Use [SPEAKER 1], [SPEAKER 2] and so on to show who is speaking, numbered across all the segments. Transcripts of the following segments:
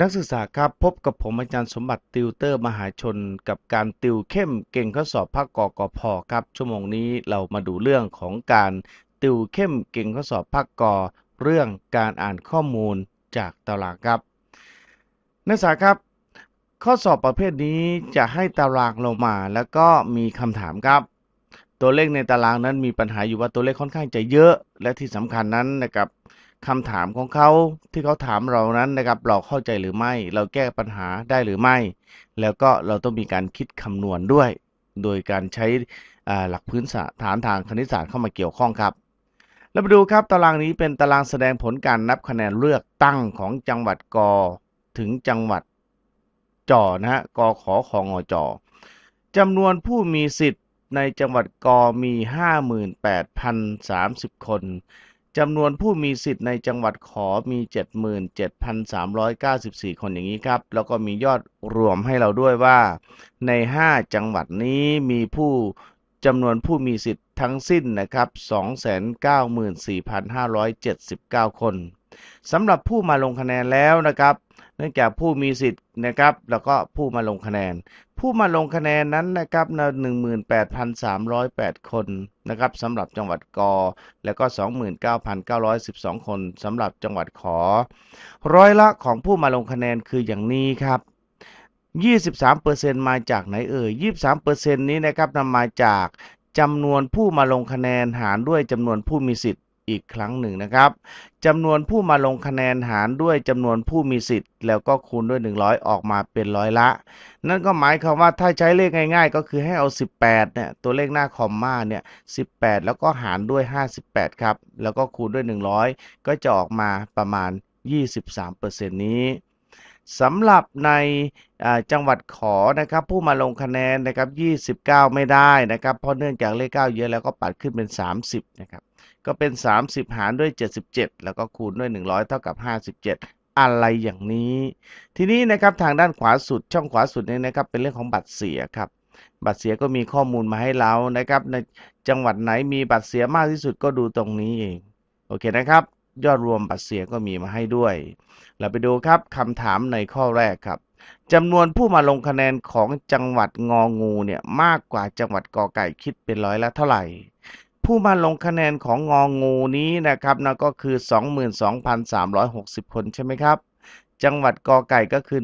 [SPEAKER 1] นักศึกษาครับพบกับผมอาจารย์สมบัติติวเตอร์มหาชน กับการติวเข้มเก่งข้อสอบภาคกกพครับ ชั่วโมงนี้เรามาดูเรื่องของการติวเข้มเก่งข้อสอบภาคกเรื่องการอ่านข้อมูลจากตารางครับ นักศึกษาครับ ข้อสอบประเภทนี้จะให้ตารางเรามา แล้วก็มีคำถามครับ ตัวเลขในตารางนั้นมีปัญหาอยู่ว่าตัวเลขค่อนข้างจะเยอะ และที่สำคัญนั้นนะครับ คำถามของเขาที่เขาถามเรานั้นนะครับ เราเข้าใจหรือไม่ เราแก้ปัญหาได้หรือไม่ แล้วก็เราต้องมีการคิดคำนวณด้วย โดยการใช้หลักพื้นฐานทางคณิตศาสตร์เข้ามาเกี่ยวข้องครับเรามาดูครับตารางนี้เป็นตารางแสดงผลการนับคะแนนเลือกตั้งของจังหวัดกถึงจังหวัดจอนะฮะกขอของอจจำนวนผู้มีสิทธิ์ในจังหวัดกมี 58,030 คน จำนวนผู้มีสิทธิ์ในจังหวัดขอมี 77,394 คนอย่างนี้ครับ แล้วก็มียอดรวมให้เราด้วยว่า ใน 5 จังหวัดนี้มีผู้จำนวนผู้มีสิทธิ์ทั้งสิ้นนะครับ 294,579 คน สำหรับผู้มาลงคะแนนแล้วนะครับ เนื่องจากผู้มีสิทธิ์นะครับ แล้วก็ผู้มาลงคะแนน ผู้มาลงคะแนนนั้นนะครับหนึ่งหมื่นแปดพันสามร้อยแปดคนนะครับสำหรับจังหวัดกอ แล้วก็สองหมื่นเก้าพันเก้าร้อยสิบสองคนสำหรับจังหวัดขอ ร้อยละของผู้มาลงคะแนนคืออย่างนี้ครับ23%มาจากไหนเอ่ย23%นี้นะครับนำมาจากจำนวนผู้มาลงคะแนนหารด้วยจำนวนผู้มีสิทธิ์ อีกครั้งหนึ่งนะครับจำนวนผู้มาลงคะแนนหารด้วยจำนวนผู้มีสิทธิ์ แล้วก็คูณด้วย 100 ออกมาเป็นร้อยละ นั่นก็หมายความว่าถ้าใช้เลขง่าย ๆ ก็คือให้เอา 18เนี่ยตัวเลขหน้าคอมมาเนี่ย18 แล้วก็หารด้วย 58 ครับ แล้วก็คูณด้วย 100 ก็จะออกมาประมาณ 23%นี้ สำหรับในจังหวัดขอนะครับผู้มาลงคะแนนนะครับ 29 ไม่ได้นะครับ เพราะเนื่องจากเลข 9 เยอะแล้วก็ปัดขึ้นเป็น 30 นะครับ ก็เป็น 30 หารด้วย 77 แล้วก็คูณด้วย 100 เท่ากับ 57อะไรอย่างนี้ ทีนี้นะครับทางด้านขวาสุดช่องขวาสุดนี้นะครับเป็นเรื่องของบัตรเสียครับ บัตรเสียก็มีข้อมูลมาให้เรานะครับ ในจังหวัดไหนมีบัตรเสียมากที่สุดก็ดูตรงนี้เอง โอเคนะครับ ยอดรวมบัตรเสียก็มีมาให้ด้วย เราไปดูครับคำถามในข้อแรกครับจำนวนผู้มาลงคะแนนของจังหวัดงองูเนี่ยมากกว่าจังหวัดกอไก่คิดเป็นร้อยละเท่าไหร่ ผู้มาลงคะแนนของงองูนี้นะครับนะก็คือ 22,360 คนใช่ไหมครับ จังหวัดกอไก่ก็คือ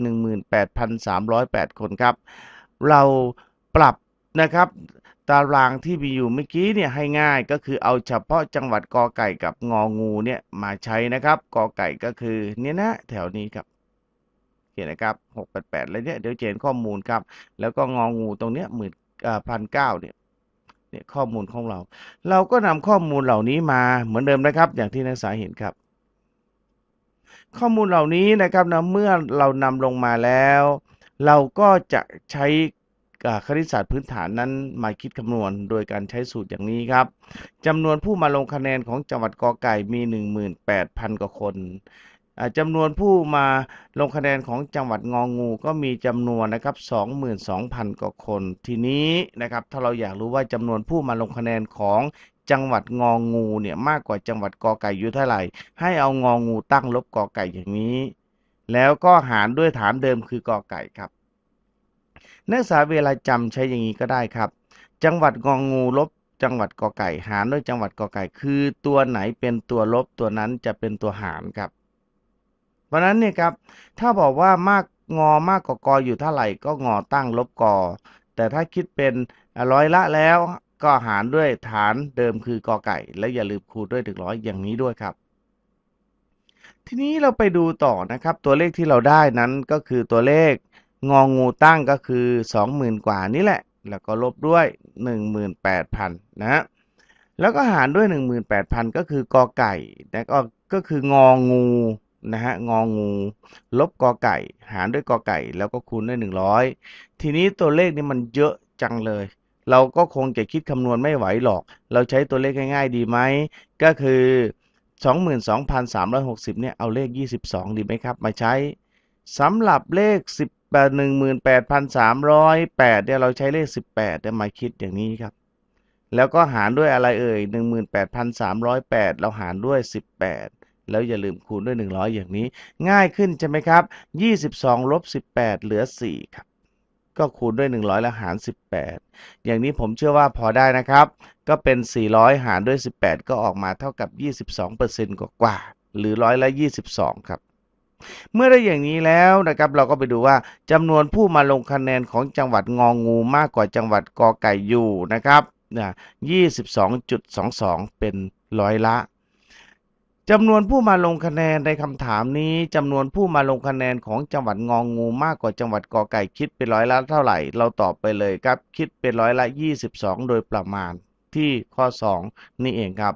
[SPEAKER 1] 18,308 คนครับ เราปรับนะครับ ตารางที่มีอยู่เมื่อกี้เนี่ยให้ง่ายก็คือเอาเฉพาะจังหวัดกอไก่กับงองูเนี่ยมาใช้นะครับกอไก่ก็คือเนี่ยนะแถวนี้ครับเขียนนะครับ688แล้วเนี่ยเดี๋ยวเจนข้อมูลครับ แล้วก็งองูตรงเนี้ยหมื่นพันเก้าเนี่ยเนี่ยข้อมูลของเรา เราก็นำข้อมูลเหล่านี้มาเหมือนเดิมนะครับ อย่างที่นักศึกษาเห็นครับ ข้อมูลเหล่านี้นะครับนะเมื่อเรานำลงมาแล้ว เราก็จะใช้ คณิตศาสตร์พื้นฐานนั้นมาคิดคำนวณโดยการใช้สูตรอย่างนี้ครับจำนวนผู้มาลงคะแนนของจังหวัดกอไก่มี 18,000 กว่าคนจำนวนผู้มาลงคะแนนของจังหวัดงองูก็มีจำนวนนะครับ 22,000 กว่าคน ทีนี้นะครับถ้าเราอยากรู้ว่าจำนวนผู้มาลงคะแนนของจังหวัดงองูเนี่ยมากกว่าจังหวัดกอไก่อยู่เท่าไหร่ ให้เอางองูตั้งลบกอไก่อย่างนี้ แล้วก็หารด้วยฐานเดิมคือกอไก่ครับ นักศึกษาเวลาจำใช้อย่างนี้ก็ได้ครับ จังหวัดงองงูลบจังหวัดกอไก่หารด้วยจังหวัดกอไก่ คือตัวไหนเป็นตัวลบตัวนั้นจะเป็นตัวหารครับราะนั้นเนี่ยครับ ถ้าบอกว่ามากงอมากกว่ากออยู่เท่าไหร่ก็งอตั้งลบกอ แต่ถ้าคิดเป็นร้อยละแล้วก็หารด้วยฐานเดิมคือกอไก่ และอย่าลืมคูณด้วยถึงร้อยอย่างนี้ด้วยครับทีนี้เราไปดูต่อนะครับ ตัวเลขที่เราได้นั้นก็คือตัวเลข งองูตั้งก็คือ 20,000 กว่านี่แหละ แล้วก็ลบด้วย 18,000 นะฮะแล้วก็หารด้วย 18,000 ก็คือกอไก่นะก็ก็คืององูนะฮะงองูลบกอไก่ หารด้วยกอไก่ แล้วก็คูณด้วย 100 ทีนี้ตัวเลขนี่มันเยอะจังเลย เราก็คงจะคิดคำนวณไม่ไหวหรอก เราใช้ตัวเลขง่ายๆดีไหม ก็คือ 22,360 เนี่ย เอาเลข 22 ดีไหมครับ มาใช้สำหรับเลข 10 18,308เนี่ยเราใช้เลข18เนี่ยมาคิดอย่างนี้ครับ แล้วก็หารด้วยอะไรเอ่ย18,308เราหารด้วย18แล้วอย่าลืมคูณด้วย 100 อย่างนี้ ง่ายขึ้นใช่ไหมครับ 22 ลบ 18 เหลือ 4 ครับ ก็คูณด้วย 100 แล้วหาร 18 อย่างนี้ผมเชื่อว่าพอได้นะครับ ก็เป็น 400 หารด้วย 18 ก็ออกมาเท่ากับ 22%กว่ากว่าๆหรือร้อยละ 22 ครับ เมื่อได้อย่างนี้แล้วนะครับ เราก็ไปดูว่าจำนวนผู้มาลงคะแนนของจังหวัดงองงูมากกว่าจังหวัดกอไก่อยู่นะครับนะ22.22 เป็นร้อยละจำนวนผู้มาลงคะแนนในคำถามนี้จำนวนผู้มาลงคะแนนของจังหวัดงองงูมากกว่าจังหวัดกอไก่คิดเป็นร้อยละเท่าไหร่ เราตอบไปเลยครับ คิดเป็นร้อยละ 22 โดยประมาณที่ข้อ 2 นี่เองครับ